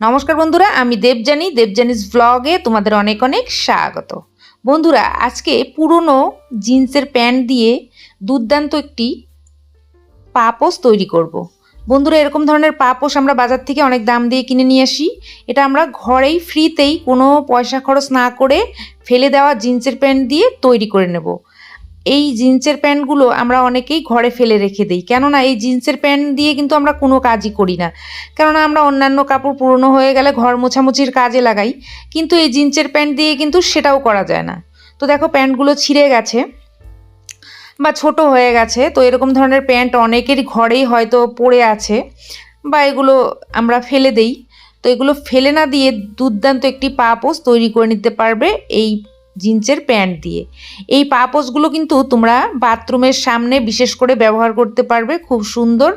নমস্কার বন্ধুরা, আমি দেবজানি দেবজানিস ব্লগে তোমাদের অনেক অনেক স্বাগত। বন্ধুরা, আজকে পুরনো জিন্সের প্যান্ট দিয়ে দুর্দান্ত একটি পাপোস তৈরি করব। বন্ধুরা, এরকম ধরনের পাপোস আমরা বাজার থেকে অনেক দাম দিয়ে কিনে নিয়ে আসি। এটা আমরা ঘরেই ফ্রিতেই কোনো পয়সা খরচ না করে ফেলে দেওয়া জিন্সের প্যান্ট দিয়ে তৈরি করে নেব। এই জিন্সের প্যান্টগুলো আমরা অনেকেই ঘরে ফেলে রেখে দিই। কেননা এই জিন্সের প্যান্ট দিয়ে কিন্তু আমরা কোনো কাজই করি না। কেননা আমরা অন্যান্য কাপড় পুরনো হয়ে গেলে ঘর মোছামুছির কাজে লাগাই, কিন্তু এই জিন্সের প্যান্ট দিয়ে কিন্তু সেটাও করা যায় না। তো দেখো প্যান্টগুলো ছিঁড়ে গেছে বা ছোট হয়ে গেছে, তো এরকম ধরনের প্যান্ট অনেকেরই ঘরেই হয়তো পড়ে আছে বা এগুলো আমরা ফেলে দেই। তো এগুলো ফেলে না দিয়ে দুর্দান্ত একটি পা পাপোস তৈরি করে নিতে পারবে এই জিন্সের প্যান্ট দিয়ে। এই পাপোসগুলো কিন্তু তোমরা বাথরুমের সামনে বিশেষ করে ব্যবহার করতে পারবে, খুব সুন্দর।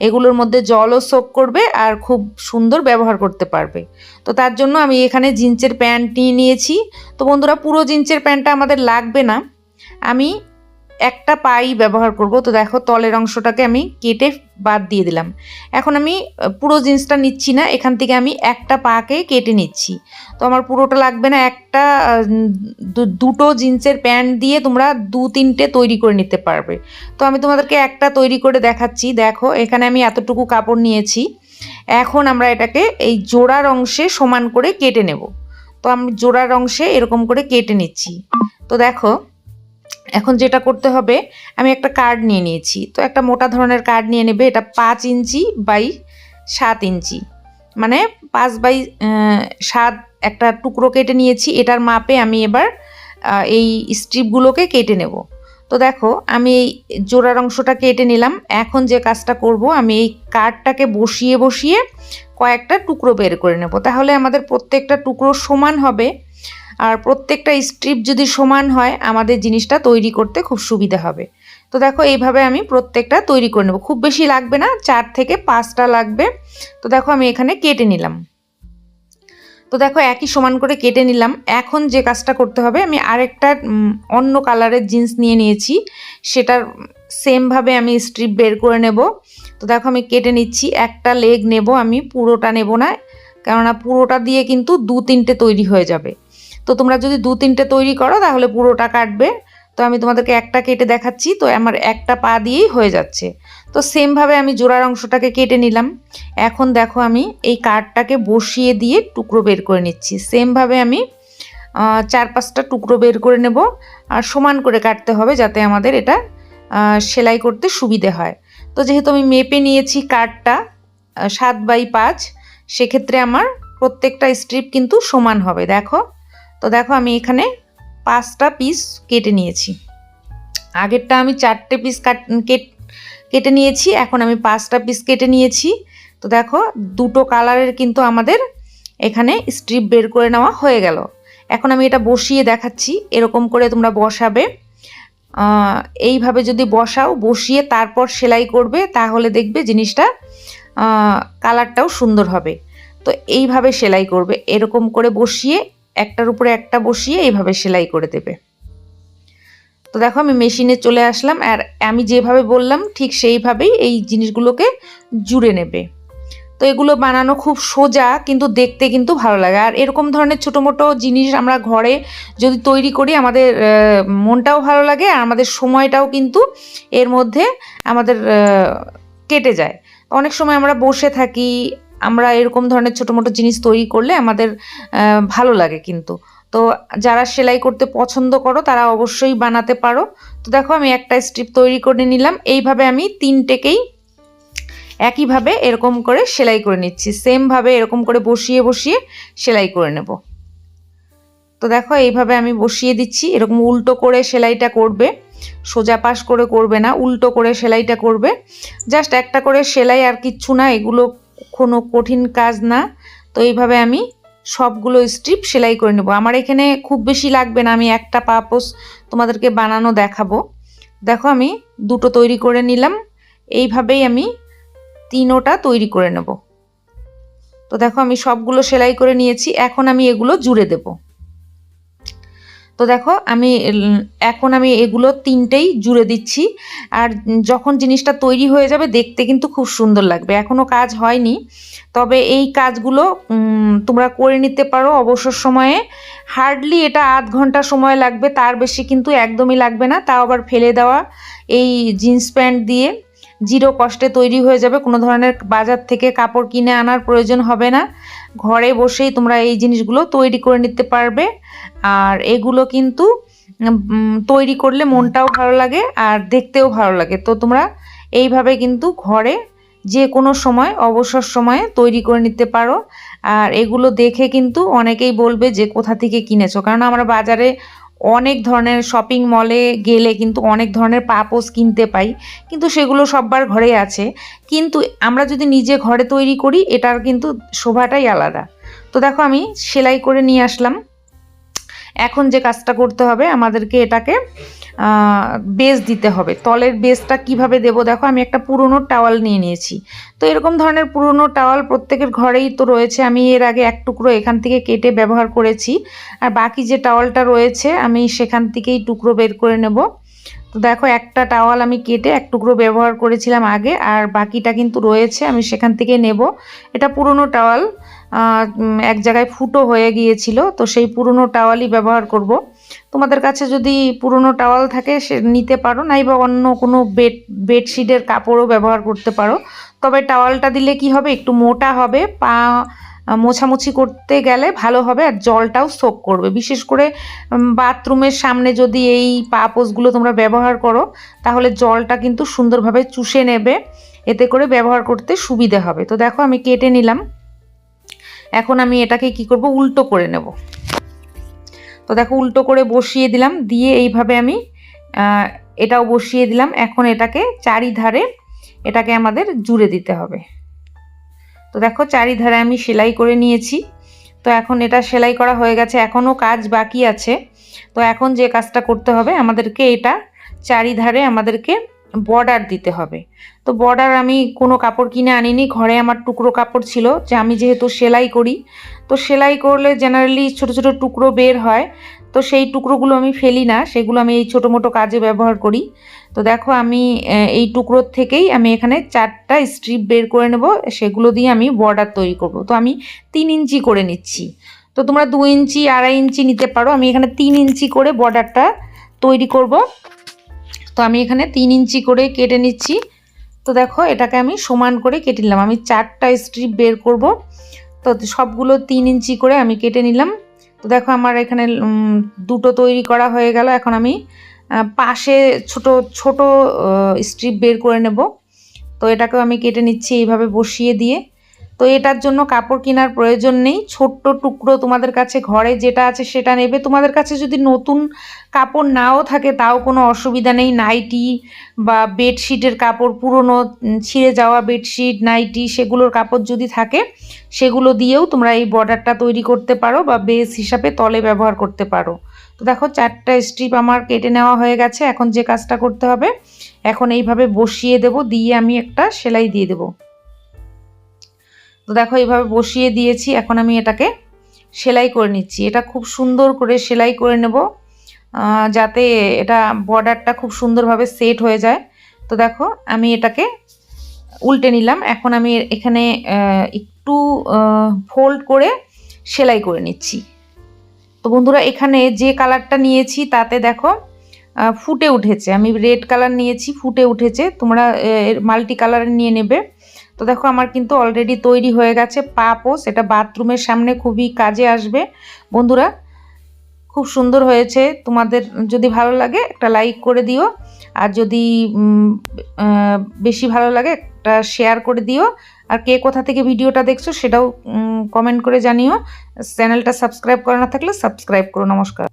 এগুলোর মধ্যে জলও সোক করবে আর খুব সুন্দর ব্যবহার করতে পারবে। তো তার জন্য আমি এখানে জিন্সের প্যান্ট নিয়ে নিয়েছি। তো বন্ধুরা, পুরো জিন্সের প্যান্টটা আমাদের লাগবে না। আমি একটা পাই ব্যবহার করব। তো দেখো তলের অংশটাকে আমি কেটে বাদ দিয়ে দিলাম। এখন আমি পুরো জিন্সটা নিচ্ছি না। এখান থেকে আমি একটা পাকে কেটে নিচ্ছি। তো আমার পুরোটা লাগবে না একটা দুটো জিন্সের প্যান্ট দিয়ে তোমরা দু তিনটে তৈরি করে নিতে পারবে। তো আমি তোমাদেরকে একটা তৈরি করে দেখাচ্ছি। দেখো, এখানে আমি এতটুকু কাপড় নিয়েছি। এখন আমরা এটাকে এই জোড়ার অংশে সমান করে কেটে নেব। তো আমি জোড়ার অংশে এরকম করে কেটে নিচ্ছি। তো দেখো এখন যেটা করতে হবে, আমি একটা কার্ড নিয়ে নিয়েছি। তো একটা মোটা ধরনের কার্ড নিয়ে নেবে, এটা পাঁচ ইঞ্চি বাই সাত ইঞ্চি। মানে পাঁচ বাই সাত একটা টুকরো কেটে নিয়েছি, এটার মাপে আমি এবার এই স্ট্রিপগুলোকে কেটে নেব। তো দেখো, আমি এই জোড়ার অংশটা কেটে নিলাম। এখন যে কাজটা করব, আমি এই কার্ডটাকে বসিয়ে বসিয়ে কয়েকটা টুকরো বের করে নেব। তাহলে আমাদের প্রত্যেকটা টুকরো সমান হবে। আর প্রত্যেকটা স্ট্রিপ যদি সমান হয়, আমাদের জিনিসটা তৈরি করতে খুব সুবিধা হবে। তো দেখো, এইভাবে আমি প্রত্যেকটা তৈরি করে নেব। খুব বেশি লাগবে না, চার থেকে পাঁচটা লাগবে। তো দেখো, আমি এখানে কেটে নিলাম। তো দেখো, একই সমান করে কেটে নিলাম। এখন যে কাজটা করতে হবে, আমি আরেকটা অন্য কালারের জিন্স নিয়ে নিয়েছি। সেটার সেমভাবে আমি স্ট্রিপ বের করে নেব। তো দেখো, আমি কেটে নিচ্ছি। একটা লেগ নেব, আমি পুরোটা নেব না। কেননা পুরোটা দিয়ে কিন্তু দু তিনটে তৈরি হয়ে যাবে। তো তোমরা যদি দু তিনটে তৈরি করো, তাহলে পুরোটা কাটবে। তো আমি তোমাদেরকে একটা কেটে দেখাচ্ছি, তো আমার একটা পা দিয়েই হয়ে যাচ্ছে। তো সেমভাবে আমি জোড়ার অংশটাকে কেটে নিলাম। এখন দেখো আমি এই কাঠটাকে বসিয়ে দিয়ে টুকরো বের করে নিচ্ছি। সেমভাবে আমি চার পাঁচটা টুকরো বের করে নেব। আর সমান করে কাটতে হবে যাতে আমাদের এটা সেলাই করতে সুবিধে হয়। তো যেহেতু আমি মেপে নিয়েছি কাঠটা সাত বাই পাঁচ, সেক্ষেত্রে আমার প্রত্যেকটা স্ট্রিপ কিন্তু সমান হবে। দেখো তো দেখো আমি এখানে পাঁচটা পিস কেটে নিয়েছি। আগেরটা আমি চারটে পিস কাট, কেটে নিয়েছি, এখন আমি পাঁচটা পিস কেটে নিয়েছি। তো দেখো, দুটো কালারের কিন্তু আমাদের এখানে স্ট্রিপ বের করে নেওয়া হয়ে গেল। এখন আমি এটা বসিয়ে দেখাচ্ছি, এরকম করে তোমরা বসাবে। এইভাবে যদি বসাও, বসিয়ে তারপর সেলাই করবে, তাহলে দেখবে জিনিসটা কালারটাও সুন্দর হবে। তো এইভাবে সেলাই করবে, এরকম করে বসিয়ে একটার উপরে একটা বসিয়ে এইভাবে সেলাই করে দেবে। তো দেখো আমি মেশিনে চলে আসলাম আর আমি যেভাবে বললাম ঠিক সেইভাবেই এই জিনিসগুলোকে জুড়ে নেবে। তো এগুলো বানানো খুব সোজা কিন্তু দেখতে কিন্তু ভালো লাগে। আর এরকম ধরনের ছোটো মোটো জিনিস আমরা ঘরে যদি তৈরি করি আমাদের মনটাও ভালো লাগে আর আমাদের সময়টাও কিন্তু এর মধ্যে আমাদের কেটে যায়। অনেক সময় আমরা বসে থাকি আমরা এরকম ধরনের ছোটো মোটো জিনিস তৈরি করলে আমাদের ভালো লাগে কিন্তু। তো যারা সেলাই করতে পছন্দ করো, তারা অবশ্যই বানাতে পারো। তো দেখো আমি একটা স্ট্রিপ তৈরি করে নিলাম। এইভাবে আমি তিনটেকেই একইভাবে এরকম করে সেলাই করে নিচ্ছি। সেমভাবে এরকম করে বসিয়ে বসিয়ে সেলাই করে নেব। তো দেখো এইভাবে আমি বসিয়ে দিচ্ছি। এরকম উল্টো করে সেলাইটা করবে। সোজা পাশ করে করবে না, উল্টো করে সেলাইটা করবে। জাস্ট একটা করে সেলাই আর কিচ্ছু না, এগুলো কোনো কঠিন কাজ না। তো এইভাবে আমি সবগুলো স্ট্রিপ সেলাই করে নেব। আমার এখানে খুব বেশি লাগবে না, আমি একটা পাপোস তোমাদেরকে বানানো দেখাবো। দেখো আমি দুটো তৈরি করে নিলাম, এইভাবেই আমি তিনোটা তৈরি করে নেব। তো দেখো আমি সবগুলো সেলাই করে নিয়েছি, এখন আমি এগুলো জুড়ে দেব। তো তো দেখো, আমি এখন আমি এগুলো তিনটেই জুড়ে দিচ্ছি। আর যখন জিনিসটা তৈরি হয়ে যাবে, দেখতে কিন্তু খুব সুন্দর লাগবে। এখনও কাজ হয়নি। তবে এই কাজগুলো তোমরা করে নিতে পারো। অবসর সময়ে হার্ডলি এটা আধ ঘণ্টা সময় লাগবে। তার বেশি কিন্তু একদমই লাগবে না। তাও আবার ফেলে দেওয়া। এই জিন্স প্যান্ট দিয়ে জিরো কষ্টে তৈরি হয়ে যাবে। কোনো ধরনের বাজার থেকে কাপড় কিনে আনার প্রয়োজন হবে না। ঘরে বসেই তোমরা এই জিনিসগুলো তৈরি করে নিতে পারবে। আর এগুলো কিন্তু তৈরি করলে মনটাও ভালো লাগে আর দেখতেও ভালো লাগে। তো তোমরা এইভাবে কিন্তু ঘরে যে কোনো সময়, অবসর সময়ে তৈরি করে নিতে পারো। আর এগুলো দেখে কিন্তু অনেকেই বলবে যে কোথা থেকে কিনেছো? কারণ আমরা বাজারে অনেক ধরনের শপিং মলে গেলে কিন্তু অনেক ধরনের পাপোস কিনতে পাই। কিন্তু সেগুলো সববার ঘরে আছে। কিন্তু আমরা যদি নিজে ঘরে তৈরি করি, এটার কিন্তু শোভাটাই আলাদা। তো দেখো আমি সেলাই করে নিয়ে আসলাম। এখন যে কাজটা করতে হবে, আমাদেরকে এটাকে বেস দিতে হবে। তলের বেসটা কীভাবে দেব দেখো, আমি একটা পুরনো টাওয়াল নিয়ে নিয়েছি। তো এরকম ধরনের পুরনো টাওয়াল প্রত্যেকের ঘরেই তো রয়েছে। আমি এর আগে এক টুকরো এখান থেকে কেটে ব্যবহার করেছি। আর বাকি যে টাওয়ালটা রয়েছে, আমি সেখান থেকেই টুকরো বের করে নেব। তো দেখো, একটা টাওয়াল আমি কেটে এক টুকরো ব্যবহার করেছিলাম আগে, আর বাকিটা কিন্তু রয়েছে, আমি সেখান থেকে নেব। এটা পুরনো টাওয়াল এক জায়গায় ফুটো হয়ে গিয়েছিল, তো সেই পুরনো টাওয়ালই ব্যবহার করব। তোমাদের কাছে যদি পুরনো টাওয়াল থাকে, সে নিতে পারো, নাই বা অন্য কোনো বেড, বেডশিটের কাপড়ও ব্যবহার করতে পারো। তবে টাওয়ালটা দিলে কি হবে, একটু মোটা হবে, পা মোছামুছি করতে গেলে ভালো হবে, আর জলটাও সোক করবে। বিশেষ করে বাথরুমের সামনে যদি এই পা পোসগুলো তোমরা ব্যবহার করো, তাহলে জলটা কিন্তু সুন্দরভাবে চুষে নেবে, এতে করে ব্যবহার করতে সুবিধে হবে। তো দেখো, আমি কেটে নিলাম। এখন আমি এটাকে কি করব? উল্টো করে নেব। তো দেখো, উল্টো করে বসিয়ে দিলাম। দিয়ে এইভাবে আমি এটাও বসিয়ে দিলাম। এখন এটাকে চারিধারে, এটাকে আমাদের জুড়ে দিতে হবে। তো দেখো, চারিধারে আমি সেলাই করে নিয়েছি। তো এখন এটা সেলাই করা হয়ে গেছে। এখনও কাজ বাকি আছে। তো এখন যে কাজটা করতে হবে, আমাদেরকে এটা চারিধারে আমাদেরকে বর্ডার দিতে হবে। তো বর্ডার আমি কোনো কাপড় কিনে আনিনি, ঘরে আমার টুকরো কাপড় ছিল যে আমি যেহেতু সেলাই করি। তো সেলাই করলে জেনারেলি ছোট ছোট টুকরো বের হয়। তো সেই টুকরোগুলো আমি ফেলি না, সেগুলো আমি এই ছোটো মোটো কাজে ব্যবহার করি। তো দেখো আমি এই টুকরোর থেকেই আমি এখানে চারটা স্ট্রিপ বের করে নেব, সেগুলো দিয়ে আমি বর্ডার তৈরি করব। তো আমি তিন ইঞ্চি করে নিচ্ছি। তো তোমরা দু ইঞ্চি, আড়াই ইঞ্চি নিতে পারো। আমি এখানে তিন ইঞ্চি করে বর্ডারটা তৈরি করব। তো আমি এখানে তিন ইঞ্চি করে কেটে নিচ্ছি। তো দেখো, এটাকে আমি সমান করে কেটে নিলাম। আমি চারটা স্ট্রিপ বের করব। তো সবগুলো তিন ইঞ্চি করে আমি কেটে নিলাম। তো দেখো, আমার এখানে দুটো তৈরি করা হয়ে গেল। এখন আমি পাশে ছোট ছোট স্ট্রিপ বের করে নেব। তো এটাকেও আমি কেটে নিচ্ছি এইভাবে বসিয়ে দিয়ে। তো এটার জন্য কাপড় কেনার প্রয়োজন নেই। ছোট্ট টুকরো তোমাদের কাছে ঘরে যেটা আছে সেটা নেবে। তোমাদের কাছে যদি নতুন কাপড় নাও থাকে তাও কোনো অসুবিধা নেই। নাইটি বা বেডশিটের কাপড়, পুরনো ছিঁড়ে যাওয়া বেডশিট, নাইটি সেগুলোর কাপড় যদি থাকে, সেগুলো দিয়েও তোমরা এই বর্ডারটা তৈরি করতে পারো বা বেস হিসাবে তলে ব্যবহার করতে পারো। তো দেখো চারটা স্ট্রিপ আমার কেটে নেওয়া হয়ে গেছে। এখন যে কাজটা করতে হবে, এখন এইভাবে বসিয়ে দেব। দিয়ে আমি একটা সেলাই দিয়ে দেব। তো দেখো এইভাবে বসিয়ে দিয়েছি। এখন আমি এটাকে সেলাই করে নিচ্ছি। এটা খুব সুন্দর করে সেলাই করে নেব যাতে এটা বর্ডারটা খুব সুন্দরভাবে সেট হয়ে যায়। তো দেখো, আমি এটাকে উল্টে নিলাম। এখন আমি এখানে একটু ফোল্ড করে সেলাই করে নিচ্ছি। তো বন্ধুরা, এখানে যে কালারটা নিয়েছি, তাতে দেখো ফুটে উঠেছে। আমি রেড কালার নিয়েছি, ফুটে উঠেছে। তোমরা মাল্টি কালার নিয়ে নেবে। তো দেখো, আমার কিন্তু অলরেডি তৈরি হয়ে গেছে পাপোস এটা বাথরুমের সামনে খুবই কাজে আসবে। বন্ধুরা, খুব সুন্দর হয়েছে। তোমাদের যদি ভালো লাগে, একটা লাইক করে দিও। আর যদি বেশি ভালো লাগে, একটা শেয়ার করে দিও। আর কে কোথা থেকে ভিডিওটা দেখছ, সেটাও কমেন্ট করে জানিও। চ্যানেলটা সাবস্ক্রাইব করা না থাকলে সাবস্ক্রাইব করো। নমস্কার।